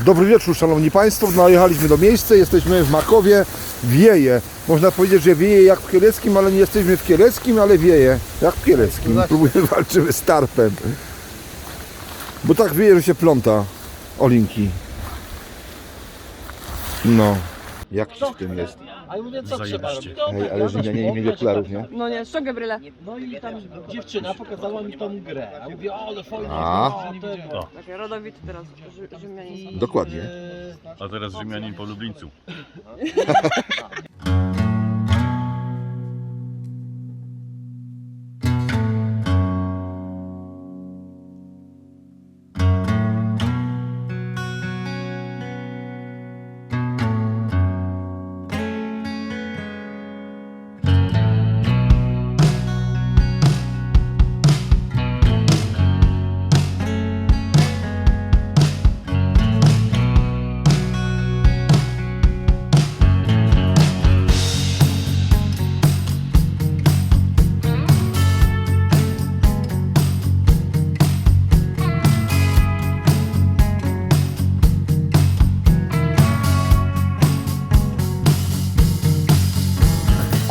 Dobry wieczór, szanowni państwo. Najechaliśmy do miejsca, jesteśmy w Makowie. Wieje. Można powiedzieć, że wieje jak w Kieleckim, ale nie jesteśmy w Kieleckim, ale wieje jak w Kieleckim. Próbujemy walczymy z tarpem. Bo tak wieje, że się pląta olinki. No. Jak w tym jest? A ja mówię, co trzeba robić? Ej, ale Rzymianie nie mieli okularów, nie? No nie, ściągę bryle. No i tam dziewczyna pokazała mi tą grę. A ja mówię, o, ale fajnie. A. tego. Takie rodowity teraz Rzy, Rzymianie są. Dokładnie. A teraz Rzymianin po Lublińcu.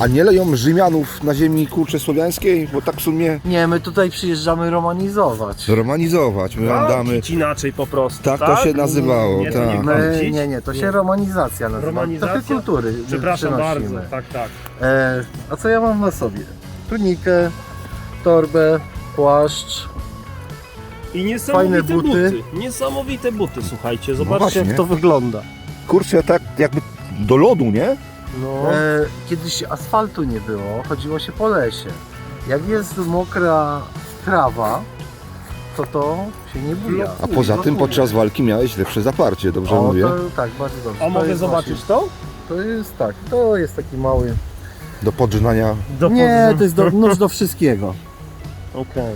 A nie leją Rzymianów na ziemi kurcze słowiańskiej? Bo tak w sumie Nie, my tutaj przyjeżdżamy romanizować. romanizować. My wam damy... Walczyć inaczej po prostu. Tak to się nazywało, Nie, to nie tak. My, walczyć. nie, nie, to się romanizacja nazywa. Romanizacja? Trochę kultury Przepraszam przynosimy. bardzo, tak, tak. E, a co ja mam na sobie? Tunikę, torbę, płaszcz. I niesamowite Fajne buty. buty. Niesamowite buty, słuchajcie, No zobaczcie właśnie. jak to wygląda. Kurczę, tak jakby do lodu, nie? No. E, kiedyś asfaltu nie było, chodziło się po lesie. Jak jest mokra trawa, to to się nie buja. A poza tym podczas walki miałeś lepsze zaparcie, dobrze o, mówię? to, tak, bardzo dobrze. A To mogę jest zobaczyć właśnie- to? To jest tak, to jest taki mały... Do podrzynania. Do Nie, to jest do, nóż do wszystkiego. Okej.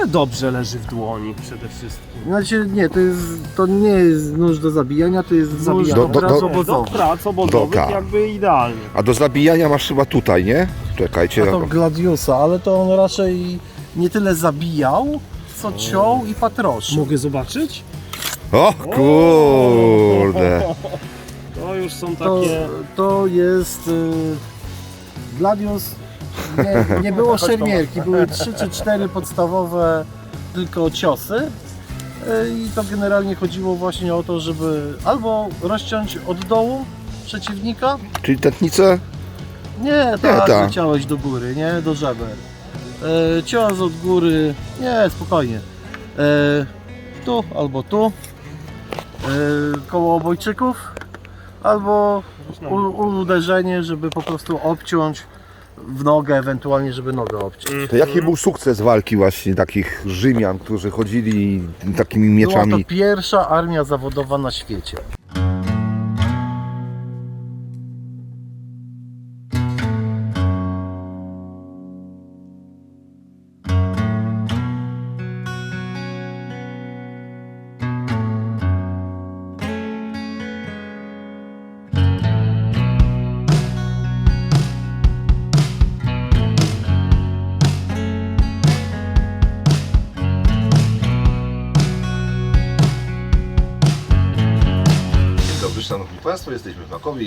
Ale dobrze leży w dłoni przede wszystkim. Znaczy nie, to jest, to nie jest nóż do zabijania, to jest nóż Zabijania. do, Do- do- prac do- Do obozowych. prac obozowych Doka. jakby idealnie. A do zabijania masz chyba tutaj, nie? Czekajcie. A to Gladiusa, ale to on raczej nie tyle zabijał, co ciął i patroszył. Mogę zobaczyć? O kurde. To już są To, takie... to jest... Y, Gladius, nie, nie było szermierki, były trzy czy cztery podstawowe tylko ciosy. Y, I to generalnie chodziło właśnie o to, żeby albo rozciąć od dołu przeciwnika, Czyli tętnicę? Nie, tak, tak. leciałeś do góry, nie? Do żeber. E, cios od góry, nie, spokojnie. E, tu albo tu, e, koło obojczyków, albo u, uderzenie, żeby po prostu obciąć w nogę, ewentualnie, żeby nogę obciąć. To jaki był sukces walki właśnie takich Rzymian, którzy chodzili takimi Była to mieczami? pierwsza armia zawodowa na świecie.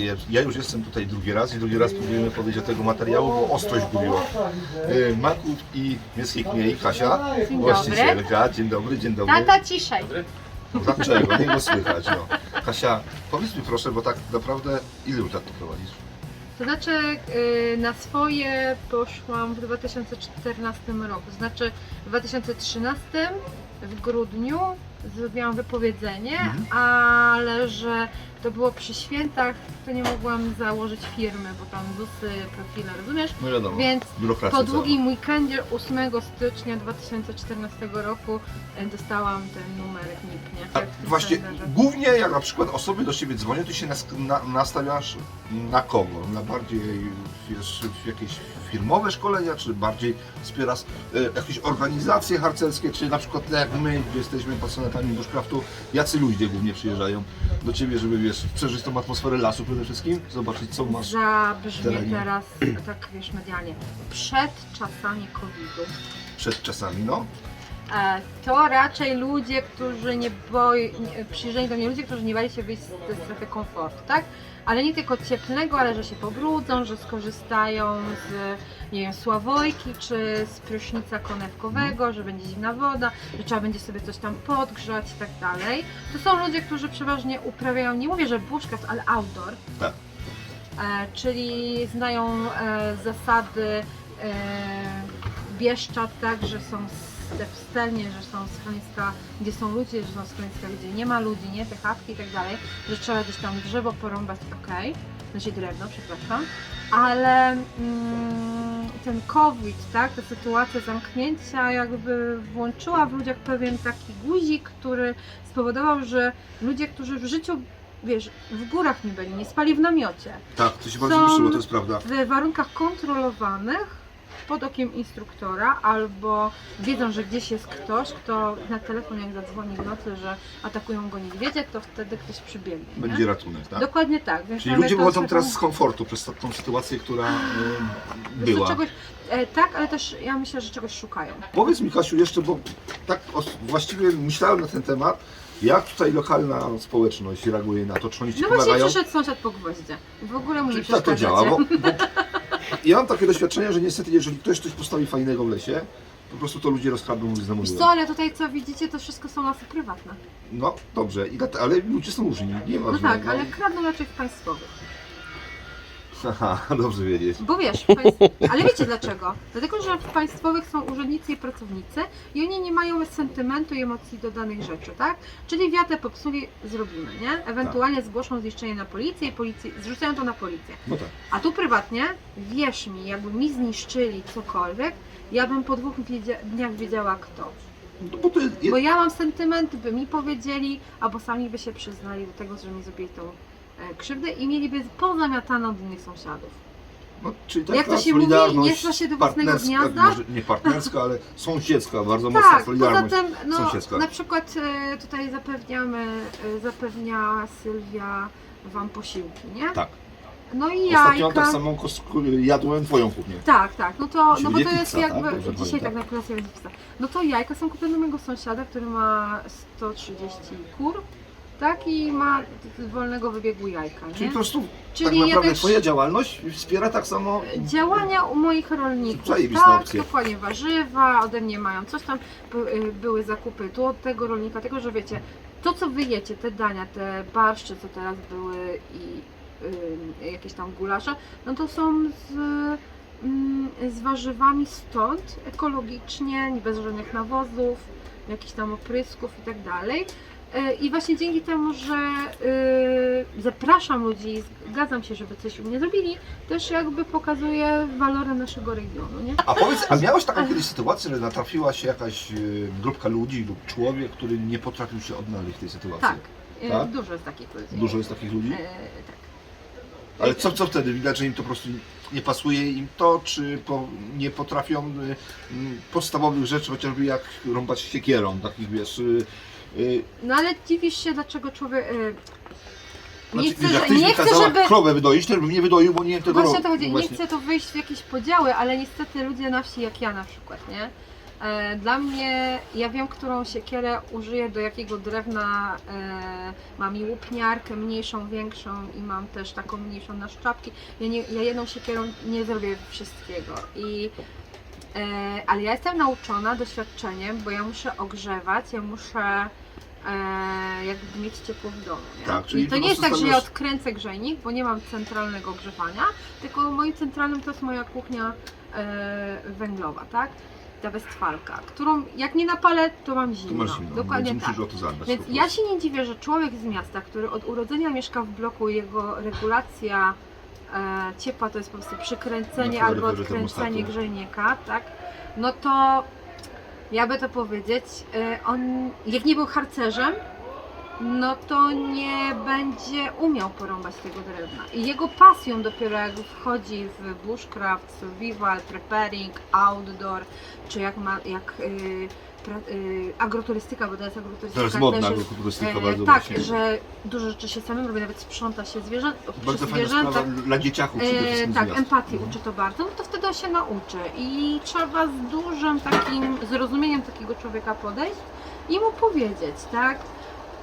Ja- Ja już jestem tutaj drugi raz i drugi raz próbujemy podejść do tego materiału, bo ostrość gubiła. E, i Miejskiej Kmiei, Kasia, Dzień właścicielka. Dzień dobry, dzień dobry. Tata ciszej. Dlaczego? Nie go słychać, no. Kasia, powiedz mi proszę, bo tak naprawdę ile już lat tu prowadzisz? To znaczy y, na swoje poszłam w 2014 roku. To znaczy w 2013 w grudniu zrobiłam wypowiedzenie, Mhm. ale że to było przy świętach, to nie mogłam założyć firmy, bo tam ZUSy, profile, rozumiesz? No wiadomo, Więc biurokracja po cała. długim weekendzie 8 stycznia 2014 roku y, dostałam ten numerek NIP, nie? A Jak w właśnie, kalendarzu. głównie jak na przykład osoby do Ciebie dzwonią, Ty się nas, na, nastawiasz na kogo? Na bardziej wiesz, w jakieś firmowe szkolenia, czy bardziej wspierasz e, jakieś organizacje harcerskie, czy na przykład tak jak my, gdzie jesteśmy pasjonatami bushcraftu, jacy ludzie głównie przyjeżdżają do Ciebie, żeby wiesz, przeżyć tą atmosferę lasu przede wszystkim, zobaczyć co masz. Zabrzmie terenie. teraz tak wiesz medialnie. Przed czasami COVID-u. przed czasami, no. E, To raczej ludzie, którzy nie boi, nie- przyjrzeni do mnie ludzie, którzy nie bali się wyjść ze strefy komfortu, tak? Ale nie tylko cieplnego, ale że się pobrudzą, że skorzystają z, nie wiem, sławojki czy z prysznica konewkowego, że będzie zimna woda, że trzeba będzie sobie coś tam podgrzać i tak dalej. To są ludzie, którzy przeważnie uprawiają, nie mówię, że bushcraft, ale outdoor. Tak. E, czyli znają e, zasady e, Bieszczad, tak, że są s- te pustelnie, że są schroniska, gdzie są ludzie, że są schroniska, gdzie nie ma ludzi, nie, te chatki i tak dalej, że trzeba gdzieś tam drzewo porąbać, okej, znaczy drewno, przepraszam, ale mm, ten COVID, tak, ta sytuacja zamknięcia jakby włączyła w ludziach pewien taki guzik, który spowodował, że ludzie, którzy w życiu, wiesz, w górach nie byli, nie spali w namiocie, Tak, to się bardzo Są- ruszyło, to jest prawda. w warunkach kontrolowanych pod okiem instruktora albo wiedzą, że gdzieś jest ktoś, kto na telefon jak zadzwoni w nocy, że atakują go niedźwiedzie, to wtedy ktoś przybiegnie. nie? Będzie ratunek, tak? Dokładnie tak. Więc Czyli mamy ludzie tą wychodzą teraz z komfortu przez tą sytuację, która e, wiesz co, była. Czegoś, e, tak, ale też ja myślę, że czegoś szukają. Powiedz mi Kasiu jeszcze, bo tak os- właściwie myślałem na ten temat, jak tutaj lokalna społeczność reaguje na to, czy oni ci No właśnie pomagają? przyszedł sąsiad po gwoździe. W ogóle mu nie Czyli tak to przeszkadzacie. działa, bo, bo ja mam takie doświadczenie, że niestety jeżeli ktoś coś postawi fajnego w lesie, po prostu to ludzie rozkradną i Wiesz zdemonują. co, ale tutaj co widzicie, to wszystko są lasy prywatne. No dobrze, i dlate- ale ludzie są różni, nie ma No tak, ale kradną raczej w państwowych. Aha, dobrze wiedzieć. Bo wiesz, państw... ale wiecie dlaczego? Dlatego, że w państwowych są urzędnicy i pracownicy i oni nie mają sentymentu i emocji do danych rzeczy, tak? Czyli wiatę popsuli, zrobimy, nie? Ewentualnie zgłoszą zniszczenie na policję i policji, zrzucają to na policję. No tak. A tu prywatnie, wierz mi, jakby mi zniszczyli cokolwiek, ja bym po dwóch wiedzia- dniach wiedziała kto. No, bo to jest, Bo ja mam sentyment, by mi powiedzieli, albo sami by się przyznali do tego, że mi zrobili e, krzywdę i mieliby pozamiatane od innych sąsiadów. no, czyli taka Jak to się mówi, solidarność nie szła się do własnego partnerska, gniazda? Może nie partnerska, ale sąsiedzka, bardzo mocna Tak, poza solidarność. tym, no, sąsiedzka. na przykład e, tutaj zapewniamy, e, zapewnia Sylwia Wam posiłki, nie? Tak. No i Ostatnio jajka. tak samo kos- jadłem twoją kuchnię. Tak, tak, no to, no bo to pizza, jest tak? jakby, Dobrze dzisiaj pamiętam. tak na kolacja będzie pizza. No to jajka są kupione u mojego sąsiada, który ma 130 kur, tak, i ma z wolnego wybiegu jajka, Czyli nie? po prostu Czyli tak naprawdę twoja działalność wspiera tak samo działania u moich rolników, tak, opcja. dokładnie warzywa, ode mnie mają coś tam, by- y, były zakupy tu od tego rolnika, tego, że wiecie, to co wy jecie, te dania, te barszcze, co teraz były i y, jakieś tam gulasze, no to są z, mm, z warzywami stąd, ekologicznie, bez żadnych nawozów, jakichś tam oprysków i tak dalej. Y, I właśnie dzięki temu, że y, zapraszam ludzi, i zgadzam się, żeby coś u mnie zrobili, też jakby pokazuje walory naszego regionu, nie? A powiedz, a miałeś taką kiedyś sytuację, że natrafiła się jakaś e, grupka ludzi lub człowiek, który nie potrafił się odnaleźć w tej sytuacji? Tak, y, Tak? dużo jest takich ludzi. Dużo jest takich ludzi? Y, tak. Ale co, co wtedy? Widać, że im to po prostu nie pasuje im to, czy po, nie potrafią y, mm, podstawowych rzeczy, chociażby jak rąbać siekierą, takich wiesz... Y, y, No ale dziwisz się, dlaczego człowiek... Y, nie znaczy, chcę, że, nie chcę, żeby... krowę wydoić, to bym nie wydoił, bo nie wiem tego Właśnie o to chodzi. Nie chcę to wyjść w jakieś podziały, ale niestety ludzie na wsi, jak ja na przykład, nie? E, Dla mnie, ja wiem, którą siekierę użyję, do jakiego drewna e, mam i łupniarkę mniejszą, większą i mam też taką mniejszą na szczapki. Ja, nie, ja jedną siekierą nie zrobię wszystkiego. I, e, ale ja jestem nauczona doświadczeniem, bo ja muszę ogrzewać, ja muszę e, jakby mieć ciepło w domu. Nie? Tak, czyli I to nie jest tak, że ja odkręcę grzejnik, bo nie mam centralnego ogrzewania, tylko moim centralnym to jest moja kuchnia e, węglowa, tak? Ta westfalka, którą jak nie napalę, to mam zimno. masz zimno, Dokładnie więc tak. musisz o to zadbać. Więc po ja prostu. się nie dziwię, że człowiek z miasta, który od urodzenia mieszka w bloku, jego regulacja e, ciepła to jest po prostu przykręcenie Na albo odkręcenie termostatu. grzejnika, tak? No to ja by to powiedzieć, e, on jak nie był harcerzem, no to nie będzie umiał porąbać tego drewna. I jego pasją dopiero jak wchodzi w bushcraft, survival, preparing, outdoor, czy jak ma, jak y, pra- y, agroturystyka, bo to jest agroturystyka. To jest modna też agroturystyka e, bardzo Tak, właśnie. że dużo rzeczy się samym robi, nawet sprząta się zwierzę, Bardzo przy fajna zwierzętach. sprawa dla dzieciaków przede wszystkim z tak, empatii uczy to bardzo, no to wtedy on się nauczy i trzeba z dużym takim zrozumieniem takiego człowieka podejść i mu powiedzieć, tak?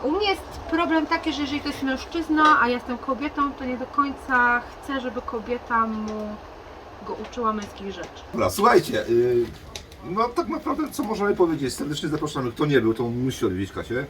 U mnie jest problem taki, że jeżeli to jest mężczyzna, a ja jestem kobietą, to nie do końca chcę, żeby kobieta mu go uczyła męskich rzeczy. Dobra, słuchajcie, y, no tak naprawdę co możemy powiedzieć? Serdecznie zapraszamy, kto nie był, to musi odwiedzić Kasię.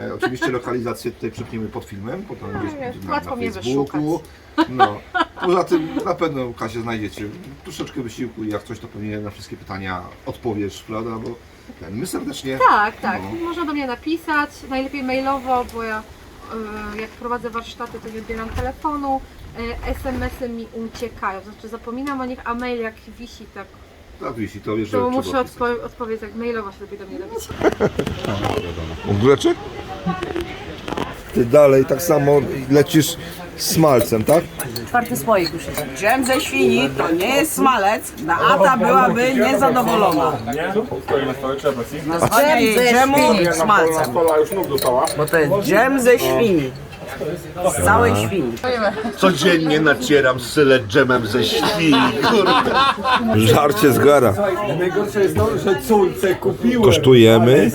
E, oczywiście lokalizację tutaj przypniemy pod filmem, potem gdzieś będzie na, łatwo na mnie Facebooku. No. Poza tym na pewno Kasię znajdziecie. Troszeczkę wysiłku i jak coś to pewnie na wszystkie pytania odpowiesz, prawda? Bo ten, my serdecznie Tak, tak. No. Można do mnie napisać, najlepiej mailowo, bo ja y, jak prowadzę warsztaty, to nie odbieram telefonu. Y, SMS-y mi uciekają, znaczy zapominam o nich, a mail jak wisi, tak tak jeśli to to muszę odpo- odpowiedzieć, jak mailowo się lepiej do mnie napisać. Ogóreczek? Ty dalej tak samo lecisz smalcem, tak? Czwarty słoik już jest. Dżem ze świni to nie jest smalec, Beata byłaby niezadowolona. Nazwania jej dżemu smalcem. Bo to jest dżem ze świni. Z całej świni. Codziennie nacieram sylę dżemem ze świni, kurde. Żarcie z gara. Najgorsze jest to, że córce kupiłem. Kosztujemy.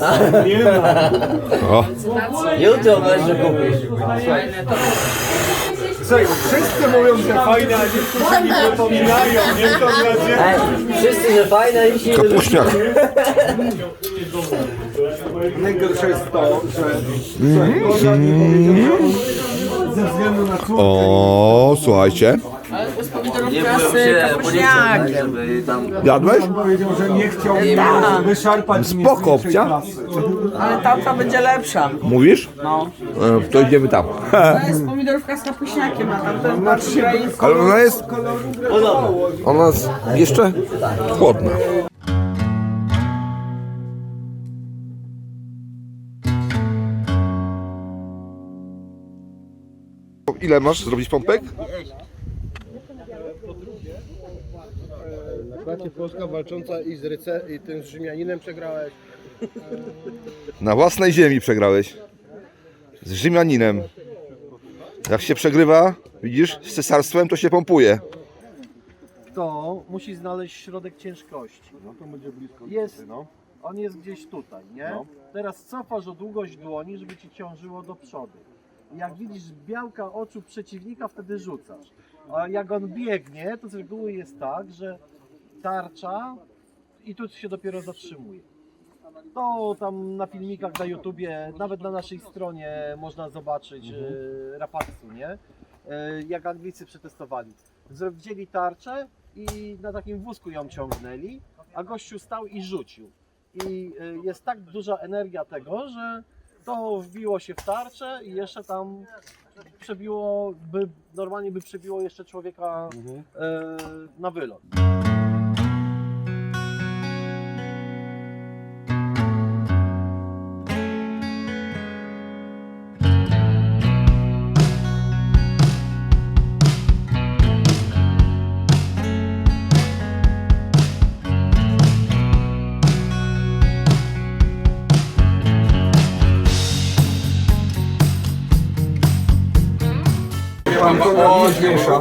Nie ma. O, Jutro będzie kupić. Słuchaj, wszyscy mówią, że fajne, a niektórzy mi przypominają. Nie to. Wszyscy, że fajne i się kapuśniak. Najgorsze jest to, że słuchaj, Gorzia mi powiedział, że on ze względu na córkę O, słuchajcie. Pomidorówka z kapuśniakiem. Jadłeś? powiedział, że nie chciał wyszarpać mnie Spoko, z opcja. klasy. Ale tamta będzie lepsza. Mówisz? No. E, To idziemy tam. To jest pomidorówka z kapuśniakiem, a tamta jest bardziej ukraińska. Ale ona jest... Ona jest jeszcze chłodna. Ile masz zrobić pompek? Bracie Polska walcząca i z ryce i tym z Rzymianinem przegrałeś. Na własnej ziemi przegrałeś. Z Rzymianinem. Jak się przegrywa, widzisz, z cesarstwem to się pompuje. To musi znaleźć środek ciężkości. No to będzie blisko. Jest, on jest gdzieś tutaj, nie? Teraz cofasz o długość dłoni, żeby ci ciążyło do przodu. Jak widzisz białka oczu przeciwnika, wtedy rzucasz. A jak on biegnie, to z reguły jest tak, że tarcza i tu się dopiero zatrzymuje. To tam na filmikach na YouTubie, nawet na naszej stronie można zobaczyć e, Rapaksu, nie? E, jak Anglicy przetestowali. Wzięli tarczę i na takim wózku ją ciągnęli, a gościu stał i rzucił. I e, jest tak duża energia tego, że to wbiło się w tarczę i jeszcze tam przebiło, by normalnie by przebiło jeszcze człowieka e, na wylot.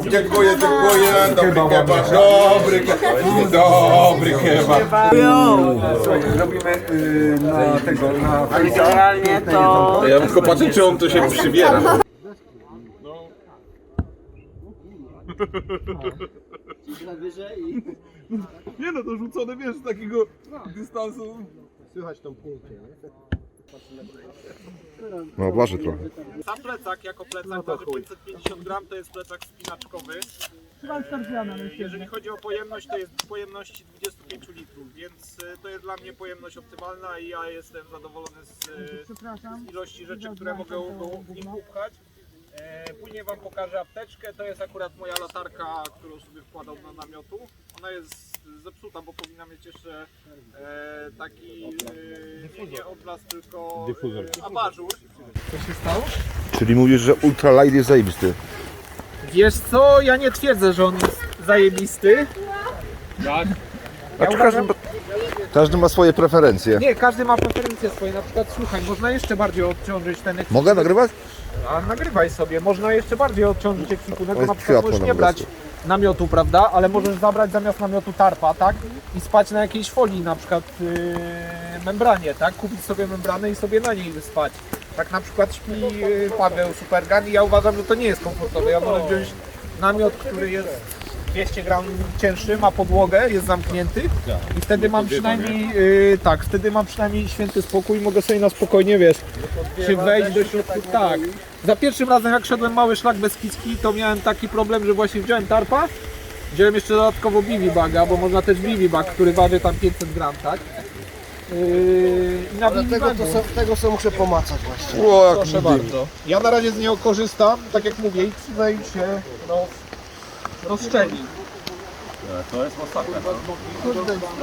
Dziękuję, dziękuję. Dobry kebab, dobry kebab, dobry kebab. Robimy y, na tego, na Ale generalnie to... Ja tylko patrzę, czy on to się przybiera. Nie no, to rzucone, wiesz, z takiego dystansu. Słychać tą punkcie, nie? No, waży trochę. Sam plecak jako plecak waży 550 gram, to jest plecak spinaczkowy. Jeżeli chodzi o pojemność, to jest pojemności 25 litrów, więc e, to jest dla mnie pojemność optymalna i ja jestem zadowolony z, e, z ilości rzeczy, które mogę go w nim upchać. E, Później Wam pokażę apteczkę, to jest akurat moja latarka, którą sobie wkładał do namiotu. Ona jest zepsuta, bo powinna mieć jeszcze e, taki e, nie, nie odblask, tylko e, abażur. Czyli mówisz, że ultralight jest zajebisty. Wiesz co, ja nie twierdzę, że on jest zajebisty. A to każdy, Każdy ma swoje preferencje. Nie, każdy ma preferencje swoje. Na przykład, słuchaj, można jeszcze bardziej odciążyć ten ekwipunek. Mogę nagrywać? A nagrywaj sobie, można jeszcze bardziej odciążyć ekwipunek, na przykład światło możesz nam nie brać namiotu, prawda, ale możesz zabrać zamiast namiotu tarpa, tak, i spać na jakiejś folii, na przykład yy, membranie, tak, kupić sobie membranę i sobie na niej spać. Tak na przykład śpi yy, Paweł Supergan i ja uważam, że to nie jest komfortowe, ja wolę wziąć namiot, który jest 200 gram cięższy, ma podłogę, jest zamknięty i wtedy mam przynajmniej, yy, tak, wtedy mam przynajmniej święty spokój, mogę sobie na spokojnie, wiesz, się wejść do środka, tak. Za pierwszym razem jak szedłem mały szlak bez kicki, to miałem taki problem, że właśnie wziąłem tarpa, wziąłem jeszcze dodatkowo biwi baga, bo można też biwi bag, który waży tam 500 gram, tak? Yy, i na biwi bagu. tego co muszę pomacać właśnie. O, jak Proszę bardzo. Ja na razie z niego korzystam, tak jak mówię, i przydaje się roz, rozszczeli. To jest masakra.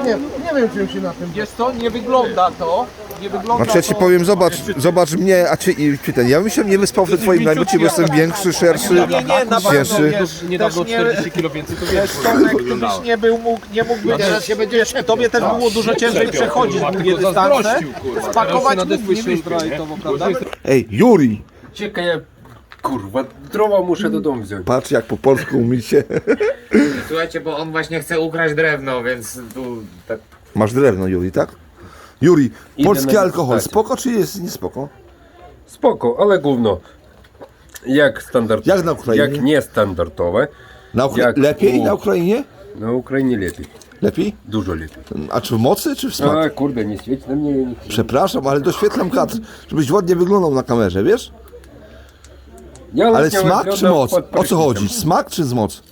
Nie, nie wiem czym się na tym... Jest to, nie wygląda to, nie wygląda Znaczy ja ci to... powiem, zobacz, zobacz mnie, a czy, i, czy ten, ja bym się nie wyspał w tym twoim namiocie, bo jestem większy, szerszy, Nie, nie, na pewno, cięższy. wiesz, niedawno 40 kg więcej, to wiesz, Tomek, ty byś nie był, mógł, nie mógł być, wiesz, tobie też było dużo ciężej przechodzić długie dystanse, spakować mógłbyś mieć prawda? Ej, Juri, Czekaj, kurwa, drowa muszę do domu wziąć. patrz jak po polsku umicie. Słuchajcie, bo on właśnie chce ukraść drewno, więc tu tak Masz drewno, Juri, tak? Juri, Idę polski na alkohol, spoko czy jest nie spoko? Spoko, ale gówno. Jak standardowe. Jak na Ukrainie? Jak niestandardowe. Na Ukra- Jak lepiej u- na Ukrainie? Na Ukrainie lepiej. Lepiej? Dużo lepiej. A czy w mocy, czy w smak? A kurde, nie świeć na mnie. Nie... Przepraszam, ale doświetlam kadr, żebyś ładnie wyglądał na kamerze, wiesz? Ja Ale leciałem smak czy moc? pod O co chodzi? Smak czy z moc?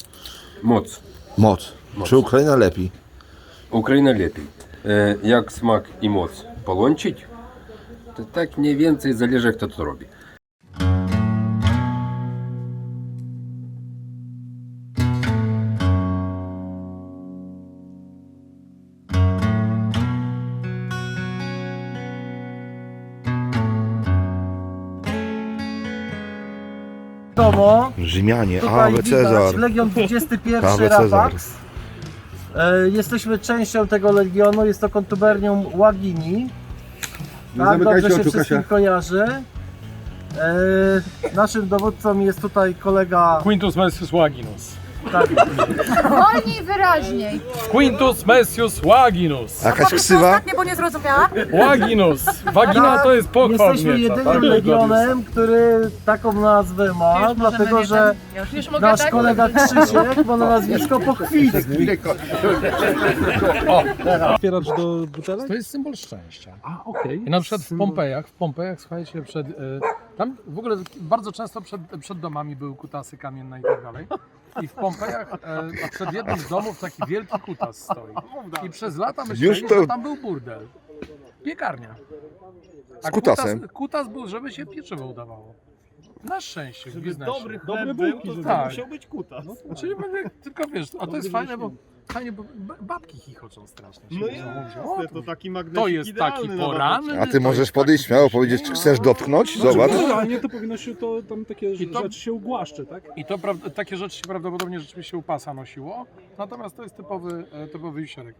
Moc. Moc. Czy Ukraina lepiej? Ukraina lepiej. E, jak smak i moc połączyć, to tak mniej więcej zależy kto to robi. Domo, Rzymianie, tutaj Awe widać Cezar. Legion 21 Awe Cezar. Rapax. E, jesteśmy częścią tego Legionu, jest to kontubernium Łagini. Tak, dobrze się wszystkim kojarzy. E, naszym dowódcą jest tutaj kolega... Quintus Messius Waginus. Tak, Wolniej, wyraźniej. Quintus Messius Waginus. Jakaś ksywa? Nie, bo nie zrozumiała. Waginus. Wagina to jest pochwał jesteśmy mieca, jedynym tak? legionem, który taką nazwę ma, dlatego że Już mogę nasz tak? kolega Krzysiek ma na nazwisko Pochwicki. Otwieracz do butelek? To jest symbol szczęścia. A, okej. I na przykład w Pompejach, w Pompejach, słuchajcie, przed, e, tam w ogóle bardzo często przed, przed domami były kutasy kamienne i tak dalej. I w Pompejach, e, a przed jednym z domów taki wielki kutas stoi. I przez lata myśleli, to- że tam był burdel. Piekarnia. A Z kutasem? Kutas, kutas był, żeby się pieczywo udawało. Na szczęście w biznesie. Dobry chleb był, to tak. musiał być kutas. Czyli będę, tylko wiesz, a to jest fajne, bo fajnie, bo babki chichoczą strasznie. się No mówią, jasne, o, to taki magnesik to jest taki poranny. A ty możesz podejść śmiało, powiedzieć, czy chcesz dotknąć? Zobacz. Generalnie to powinno się to tam takie I to- rzeczy się ugłaszczy, tak? I to pra- takie rzeczy się prawdopodobnie rzeczywiście u pasa nosiło, natomiast to jest typowy, e, typowy wisiorek.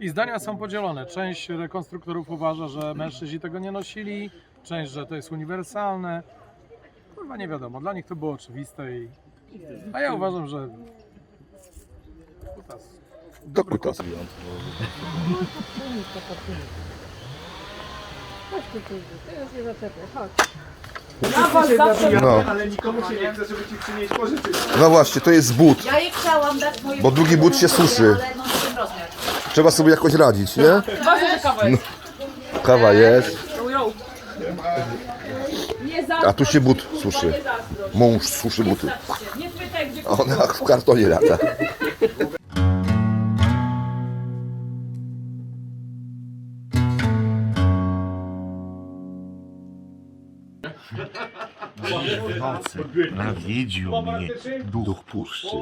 I zdania są podzielone. Część rekonstruktorów uważa, że mężczyźni tego nie nosili, część, że to jest uniwersalne. Kurwa nie wiadomo, dla nich to było oczywiste i... A ja uważam, że... Kutas. Do kutas. No. Ale nikomu się nie chce, żeby ci przynieść pożyczyć. no właśnie, to jest but. Ja jej chciałam dać moje Bo drugi but się suszy. Ale no rozmiar. Trzeba sobie jakoś radzić, nie? Ważne, że kawa jest. Kawa jest, Yo, yo. A tu się but suszy. Mąż suszy buty. Ona w kartonie lata. Nawiedził mnie duch puszczy.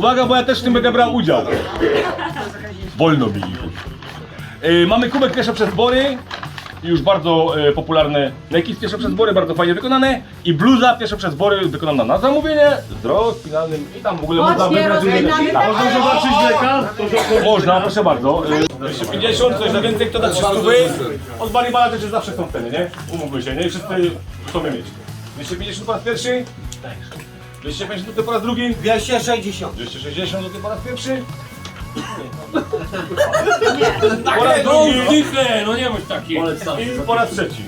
Uwaga, bo ja też w tym będę brał udział. Wolno mi. Yy, mamy kubek pierwsze przez bory. Już bardzo e, popularne Nike pierwsze przez bory, bardzo fajnie wykonane. I bluza pierwsze przez bory wykonana na zamówienie z rozpinalnym i tam w ogóle można wybrać Tak, Można zobaczyć leka? Można, proszę bardzo. E, 250, coś za więcej, kto da 300 Od Baribala też zawsze są ceny, nie? Umówmy się, nie? Wszyscy chcą je mieć. 250 po raz pierwszy. 250 zł po raz drugi. 260. 260 zł po raz pierwszy. Po raz drugi. no nie bądź taki. I po raz trzeci.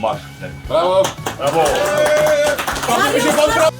Masz. Brawo. Brawo. Pan się pan